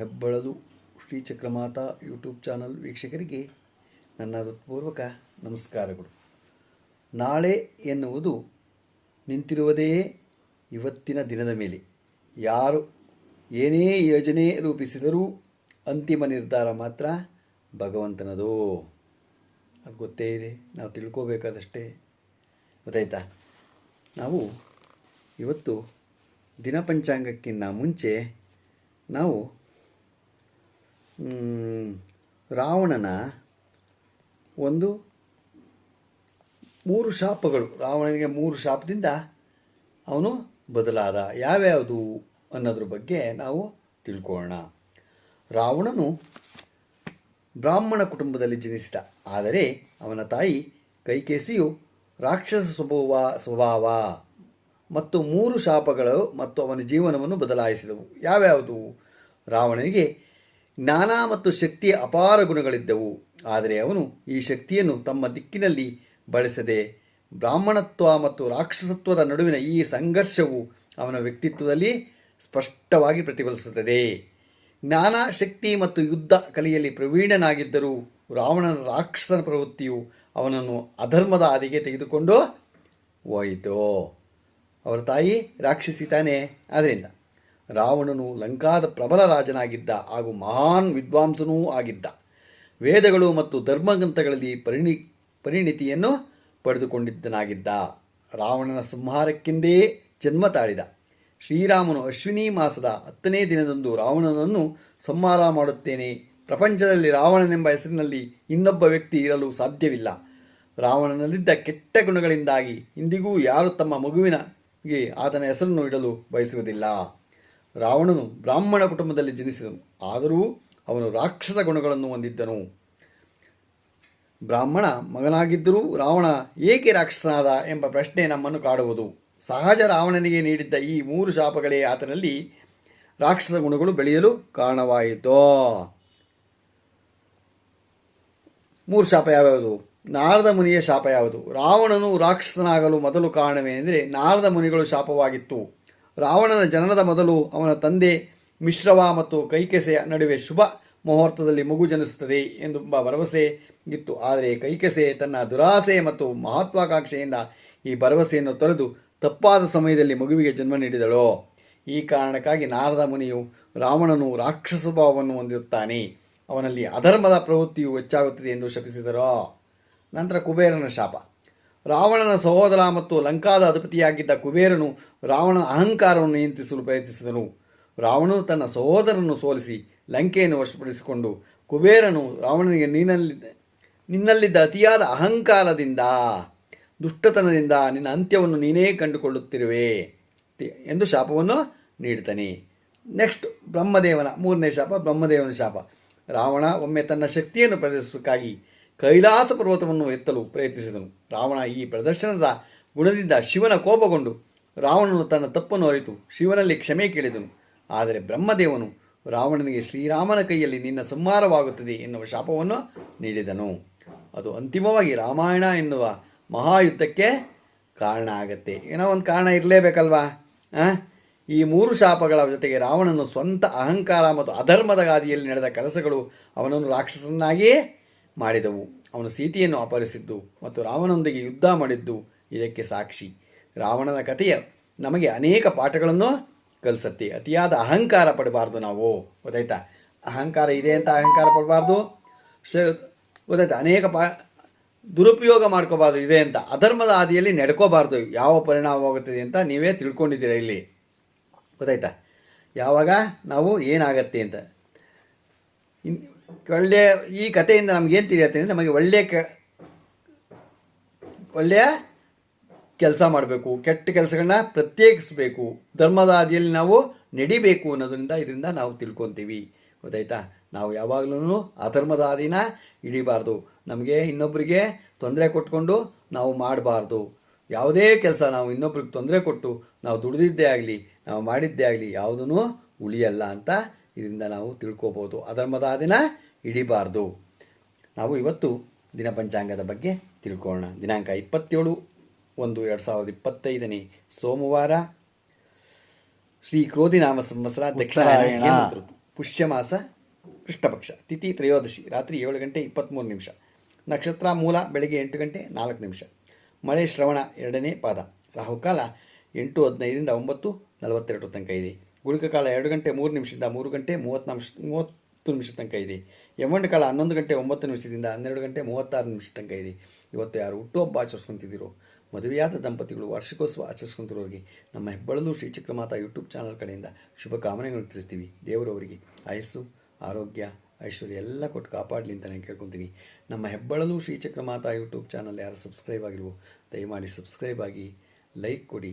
ಹೆಬ್ಬಳಲು Shri Chakramata YouTube channel ವೀಕ್ಷಕರಿಗೆ ನನ್ನ ಹೃತ್ಪೂರ್ವಕ ನಮಸ್ಕಾರಗಳು. ನಾಳೆ ಎನ್ನುವುದು ನಿಂತಿರುವುದೇ ಇವತ್ತಿನ ದಿನದ ಮೇಲೆ. ಯಾರು ಏನೇ ಯೋಜನೆ ರೂಪಿಸಿದರೂ ಅಂತಿಮ ನಿರ್ಧಾರ ಮಾತ್ರ ಭಗವಂತನದು. ಅದು ಗೊತ್ತೇ ಇದೆ, ನಾವು ತಿಳ್ಕೋಬೇಕಾದಷ್ಟೇ. ಗೊತ್ತಾಯ್ತಾ? ನಾವು ಇವತ್ತು ದಿನಪಂಚಾಂಗಕ್ಕಿಂತ ಮುಂಚೆ ನಾವು ರಾವಣನ ಒಂದು ಮೂರು ಶಾಪಗಳು. ರಾವಣನಿಗೆ ಮೂರು ಶಾಪದಿಂದ ಅವನು ಬದಲಾದ. ಯಾವ್ಯಾವುದು ಅನ್ನೋದ್ರ ಬಗ್ಗೆ ನಾವು ತಿಳ್ಕೊಳ್ಳೋಣ. ರಾವಣನು ಬ್ರಾಹ್ಮಣ ಕುಟುಂಬದಲ್ಲಿ ಜನಿಸಿದ. ಆದರೆ ಅವನ ತಾಯಿ ಕೈಕೇಸಿಯು ರಾಕ್ಷಸ ಸ್ವಭಾವ ಸ್ವಭಾವ ಮತ್ತು ಮೂರು ಶಾಪಗಳು ಮತ್ತು ಅವನ ಜೀವನವನ್ನು ಬದಲಾಯಿಸಿದವು. ಯಾವ್ಯಾವುದು? ರಾವಣನಿಗೆ ಜ್ಞಾನ ಮತ್ತು ಶಕ್ತಿಯ ಅಪಾರ ಗುಣಗಳಿದ್ದವು. ಆದರೆ ಅವನು ಈ ಶಕ್ತಿಯನ್ನು ತಮ್ಮ ದಿಕ್ಕಿನಲ್ಲಿ ಬಳಸದೆ ಬ್ರಾಹ್ಮಣತ್ವ ಮತ್ತು ರಾಕ್ಷಸತ್ವದ ನಡುವಿನ ಈ ಸಂಘರ್ಷವು ಅವನ ವ್ಯಕ್ತಿತ್ವದಲ್ಲಿ ಸ್ಪಷ್ಟವಾಗಿ ಪ್ರತಿಫಲಿಸುತ್ತದೆ. ಜ್ಞಾನ ಶಕ್ತಿ ಮತ್ತು ಯುದ್ಧ ಕಲೆಯಲ್ಲಿ ಪ್ರವೀಣನಾಗಿದ್ದರೂ ರಾವಣನ ರಾಕ್ಷಸನ ಪ್ರವೃತ್ತಿಯು ಅವನನ್ನು ಅಧರ್ಮದ ಹಾದಿಗೆ ತೆಗೆದುಕೊಂಡು ಹೋಯಿತು. ಅವರ ತಾಯಿ ರಾಕ್ಷಸಿ ತಾನೇ. ಆದ್ದರಿಂದ ರಾವಣನು ಲಂಕಾದ ಪ್ರಬಲ ರಾಜನಾಗಿದ್ದ ಹಾಗೂ ಮಹಾನ್ ವಿದ್ವಾಂಸನೂ ಆಗಿದ್ದ. ವೇದಗಳು ಮತ್ತು ಧರ್ಮಗ್ರಂಥಗಳಲ್ಲಿ ಪರಿಣಿ, ಪರಿಣಿತಿಯನ್ನು ಪಡೆದುಕೊಂಡಿದ್ದನಾಗಿದ್ದ. ರಾವಣನ ಸಂಹಾರಕ್ಕೆಂದೇ ಜನ್ಮ ತಾಳಿದ. ಶ್ರೀರಾಮನು ಅಶ್ವಿನಿ ಮಾಸದ ಹತ್ತನೇ ದಿನದಂದು ರಾವಣನನ್ನು ಸಂಹಾರ ಮಾಡುತ್ತೇನೆ. ಪ್ರಪಂಚದಲ್ಲಿ ರಾವಣನೆಂಬ ಹೆಸರಿನಲ್ಲಿ ಇನ್ನೊಬ್ಬ ವ್ಯಕ್ತಿ ಇರಲು ಸಾಧ್ಯವಿಲ್ಲ. ರಾವಣನಲ್ಲಿದ್ದ ಕೆಟ್ಟ ಗುಣಗಳಿಂದಾಗಿ ಇಂದಿಗೂ ಯಾರು ತಮ್ಮ ಮಗುವಿನಗೆ ಆತನ ಹೆಸರನ್ನು ಇಡಲು ಬಯಸುವುದಿಲ್ಲ. ರಾವಣನು ಬ್ರಾಹ್ಮಣ ಕುಟುಂಬದಲ್ಲಿ ಜನಿಸಿದನು. ಆದರೂ ಅವನು ರಾಕ್ಷಸ ಗುಣಗಳನ್ನು ಹೊಂದಿದ್ದನು. ಬ್ರಾಹ್ಮಣ ಮಗನಾಗಿದ್ದರೂ ರಾವಣ ಏಕೆ ರಾಕ್ಷಸನಾದ ಎಂಬ ಪ್ರಶ್ನೆ ನಮ್ಮನ್ನು ಕಾಡುವುದು. ಸಹಜ ರಾವಣನಿಗೆ ನೀಡಿದ್ದ ಈ ಮೂರು ಶಾಪಗಳೇ ಆತನಲ್ಲಿ ರಾಕ್ಷಸ ಗುಣಗಳು ಬೆಳೆಯಲು ಕಾರಣವಾಯಿತು. ಮೂರು ಶಾಪ ಯಾವ್ಯಾವುದು? ನಾರದ ಮುನಿಯ ಶಾಪ ಯಾವುದು? ರಾವಣನು ರಾಕ್ಷಸನಾಗಲು ಮೊದಲು ಕಾರಣವೇನೆಂದರೆ ನಾರದ ಮುನಿಗಳು ಶಾಪವಾಗಿತ್ತು. ರಾವಣನ ಜನನದ ಮೊದಲು ಅವನ ತಂದೆ ಮಿಶ್ರವ ಮತ್ತು ಕೈಕೆಸೆಯ ನಡುವೆ ಶುಭ ಮುಹೂರ್ತದಲ್ಲಿ ಮಗು ಜನಿಸುತ್ತದೆ ಎಂಬ ಭರವಸೆ ಇತ್ತು. ಆದರೆ ಕೈಕೆಸೆ ತನ್ನ ದುರಾಸೆ ಮತ್ತು ಮಹತ್ವಾಕಾಂಕ್ಷೆಯಿಂದ ಈ ಭರವಸೆಯನ್ನು ತೊರೆದು ತಪ್ಪಾದ ಸಮಯದಲ್ಲಿ ಮಗುವಿಗೆ ಜನ್ಮ ನೀಡಿದಳು. ಈ ಕಾರಣಕ್ಕಾಗಿ ನಾರದ ಮುನಿಯು ರಾವಣನು ರಾಕ್ಷಸ ಭಾವವನ್ನು ಹೊಂದಿರುತ್ತಾನೆ. ಅವನಲ್ಲಿ ಅಧರ್ಮದ ಪ್ರವೃತ್ತಿಯು ಹೆಚ್ಚಾಗುತ್ತದೆ ಎಂದು ಶಪಿಸಿದರು. ನಂತರ ಕುಬೇರನ ಶಾಪ. ರಾವಣನ ಸಹೋದರ ಮತ್ತು ಲಂಕಾದ ಅಧಿಪತಿಯಾಗಿದ್ದ ಕುಬೇರನು ರಾವಣನ ಅಹಂಕಾರವನ್ನು ನಿಯಂತ್ರಿಸಲು ಪ್ರಯತ್ನಿಸಿದನು. ರಾವಣನು ತನ್ನ ಸಹೋದರನನ್ನು ಸೋಲಿಸಿ ಲಂಕೆಯನ್ನು ವಶಪಡಿಸಿಕೊಂಡು ಕುಬೇರನು ರಾವಣನಿಗೆ ನೀನಲ್ಲಿ ನಿನ್ನಲ್ಲಿದ್ದ ಅತಿಯಾದ ಅಹಂಕಾರದಿಂದ, ದುಷ್ಟತನದಿಂದ ನಿನ್ನ ಅಂತ್ಯವನ್ನು ನೀನೇ ಕಂಡುಕೊಳ್ಳುತ್ತಿರುವೆ ಎಂದು ಶಾಪವನ್ನು ನೀಡುತ್ತಾನೆ. ನೆಕ್ಸ್ಟ್ ಬ್ರಹ್ಮದೇವನ ಮೂರನೇ ಶಾಪ, ಬ್ರಹ್ಮದೇವನ ಶಾಪ. ರಾವಣ ಒಮ್ಮೆ ತನ್ನ ಶಕ್ತಿಯನ್ನು ಪ್ರದರ್ಶಿಸೋಕ್ಕಾಗಿ ಕೈಲಾಸ ಪರ್ವತವನ್ನು ಎತ್ತಲು ಪ್ರಯತ್ನಿಸಿದನು. ರಾವಣ ಈ ಪ್ರದರ್ಶನದ ಗುಣದಿಂದ ಶಿವನ ಕೋಪಗೊಂಡು ರಾವಣನು ತನ್ನ ತಪ್ಪನ್ನು ಅರಿತು ಶಿವನಲ್ಲಿ ಕ್ಷಮೆ ಕೇಳಿದನು. ಆದರೆ ಬ್ರಹ್ಮದೇವನು ರಾವಣನಿಗೆ ಶ್ರೀರಾಮನ ಕೈಯಲ್ಲಿ ನಿನ್ನ ಸಂಹಾರವಾಗುತ್ತದೆ ಎನ್ನುವ ಶಾಪವನ್ನು ನೀಡಿದನು. ಅದು ಅಂತಿಮವಾಗಿ ರಾಮಾಯಣ ಎನ್ನುವ ಮಹಾಯುದ್ಧಕ್ಕೆ ಕಾರಣ ಆಗತ್ತೆ. ಏನೋ ಒಂದು ಕಾರಣ ಇರಲೇಬೇಕಲ್ವಾ? ಈ ಮೂರು ಶಾಪಗಳ ಜೊತೆಗೆ ರಾವಣನು ಸ್ವಂತ ಅಹಂಕಾರ ಮತ್ತು ಅಧರ್ಮದ ಗಾದಿಯಲ್ಲಿ ನಡೆದ ಕೆಲಸಗಳು ಅವನನ್ನು ರಾಕ್ಷಸನಾಗಿಯೇ ಮಾಡಿದವು. ಅವನು ಸೀತೆಯನ್ನು ಅಪಹರಿಸಿದ್ದು ಮತ್ತು ರಾವಣನೊಂದಿಗೆ ಯುದ್ಧ ಮಾಡಿದ್ದು ಇದಕ್ಕೆ ಸಾಕ್ಷಿ. ರಾವಣನ ಕಥೆಯ ನಮಗೆ ಅನೇಕ ಪಾಠಗಳನ್ನು ಕಲಿಸತ್ತೆ. ಅತಿಯಾದ ಅಹಂಕಾರ ಪಡಬಾರ್ದು ನಾವು. ಗೊತ್ತಾಯ್ತಾ? ಅಹಂಕಾರ ಇದೆ ಅಂತ ಅಹಂಕಾರ ಪಡಬಾರ್ದು. ಗೊತ್ತಾಯ್ತಾ? ಅನೇಕ ಪಾ, ದುರುಪಯೋಗ ಮಾಡ್ಕೋಬಾರ್ದು ಇದೆ ಅಂತ. ಅಧರ್ಮದ ಹಾದಿಯಲ್ಲಿ ನಡ್ಕೋಬಾರ್ದು. ಯಾವ ಪರಿಣಾಮವಾಗುತ್ತದೆ ಅಂತ ನೀವೇ ತಿಳ್ಕೊಂಡಿದ್ದೀರ ಇಲ್ಲಿ? ಗೊತ್ತಾಯ್ತಾ? ಯಾವಾಗ? ನಾವು ಏನಾಗತ್ತೆ ಅಂತ. ಇನ್ ಒಳ್ಳೆಯ ಈ ಕಥೆಯಿಂದ ನಮಗೇನು ತಿಳಿಯತ್ತೆ ಅಂದರೆ ನಮಗೆ ಒಳ್ಳೆಯ ಒಳ್ಳೆಯ ಕೆಲಸ ಮಾಡಬೇಕು, ಕೆಟ್ಟ ಕೆಲಸಗಳನ್ನ ಪ್ರತ್ಯೇಕಿಸಬೇಕು, ಧರ್ಮದ ಹಾದಿಯಲ್ಲಿ ನಾವು ನಡಿಬೇಕು ಅನ್ನೋದರಿಂದ ಇದರಿಂದ ನಾವು ತಿಳ್ಕೊತೀವಿ. ಗೊತ್ತಾಯ್ತಾ? ನಾವು ಯಾವಾಗಲೂ ಅಧರ್ಮದ ಹಾದಿನ ಹಿಡಿಬಾರ್ದು. ನಮಗೆ ಇನ್ನೊಬ್ಬರಿಗೆ ತೊಂದರೆ ಕೊಟ್ಕೊಂಡು ನಾವು ಮಾಡಬಾರ್ದು. ಯಾವುದೇ ಕೆಲಸ ನಾವು ಇನ್ನೊಬ್ರಿಗೆ ತೊಂದರೆ ಕೊಟ್ಟು ನಾವು ದುಡಿದಿದ್ದೇ ಆಗಲಿ, ನಾವು ಮಾಡಿದ್ದೇ ಆಗಲಿ ಯಾವುದೂ ಉಳಿಯಲ್ಲ ಅಂತ ಇದರಿಂದ ನಾವು ತಿಳ್ಕೋಬೋದು. ಅಧರ್ಮದ ದಿನ ಹಿಡಿಬಾರ್ದು ನಾವು ಇವತ್ತು ದಿನ ಪಂಚಾಂಗದ ಬಗ್ಗೆ ತಿಳ್ಕೊಳ್ಳೋಣ ದಿನಾಂಕ ಇಪ್ಪತ್ತೇಳು ಒಂದು ಎರಡು ಸಾವಿರದ ಇಪ್ಪತ್ತೈದನೇ ಸೋಮವಾರ. ಶ್ರೀ ಕ್ರೋಧಿನಾಮ ಸಂವತ್ಸರ ದಕ್ಷಿಣ ಪುಷ್ಯ ಮಾಸ ಪುಷ್ಯಮಾಸ ಕೃಷ್ಣಪಕ್ಷ. ತಿಥಿ ತ್ರಯೋದಶಿ ರಾತ್ರಿ ಏಳು ಗಂಟೆ ಇಪ್ಪತ್ತ್ಮೂರು ನಿಮಿಷ. ನಕ್ಷತ್ರ ಮೂಲ ಬೆಳಗ್ಗೆ ಎಂಟು ಗಂಟೆ ನಾಲ್ಕು ನಿಮಿಷ. ಮಳೆ ಶ್ರವಣ ಎರಡನೇ ಪಾದ. ರಾಹುಕಾಲ ಎಂಟು ಹದಿನೈದರಿಂದ ಒಂಬತ್ತು ನಲವತ್ತೆರಡು ತನಕ ಇದೆ. ಗುಳಿಕ ಕಾಲ ಎರಡು ಗಂಟೆ ಮೂರು ನಿಮಿಷದಿಂದ ಮೂರು ಗಂಟೆ ಮೂವತ್ತು ನಿಮಿಷ ಮೂವತ್ತು ನಿಮಿಷ ತನಕ ಇದೆ. ಯಮಂಡ ಕಾಲ ಹನ್ನೊಂದು ಗಂಟೆ ಒಂಬತ್ತು ನಿಮಿಷದಿಂದ ಹನ್ನೆರಡು ಗಂಟೆ ಮೂವತ್ತಾರು ನಿಮಿಷ ತನಕ ಇದೆ. ಇವತ್ತು ಯಾರು ಹುಟ್ಟುಹಬ್ಬ ಆಚರಿಸ್ಕೊಂತಿದ್ದೀರೋ, ಮದುವೆಯಾದ ದಂಪತಿಗಳು ವಾರ್ಷಿಕೋತ್ಸವ ಆಚರಿಸ್ಕೊಂತಿರೋರಿಗೆ ನಮ್ಮ ಹೆಬ್ಬಳಲು ಶ್ರೀಚಕ್ರಮಾತಾ ಯೂಟ್ಯೂಬ್ ಚಾನಲ್ ಕಡೆಯಿಂದ ಶುಭ ಕಾಮನೆಗಳನ್ನು ತಿಳಿಸ್ತೀವಿ. ದೇವರವರಿಗೆ ಆಯಸ್ಸು, ಆರೋಗ್ಯ, ಐಶ್ವರ್ಯ ಎಲ್ಲ ಕೊಟ್ಟು ಕಾಪಾಡಲಿ ಅಂತ ನಾನು ಕೇಳ್ಕೊತೀನಿ. ನಮ್ಮ ಹೆಬ್ಬಳಲು ಶ್ರೀಚಕ್ರಮಾತಾ ಯೂಟ್ಯೂಬ್ ಚಾನಲ್ ಯಾರು ಸಬ್ಸ್ಕ್ರೈಬ್ ಆಗಿರುವ ದಯಮಾಡಿ ಸಬ್ಸ್ಕ್ರೈಬ್ ಆಗಿ, ಲೈಕ್ ಕೊಡಿ.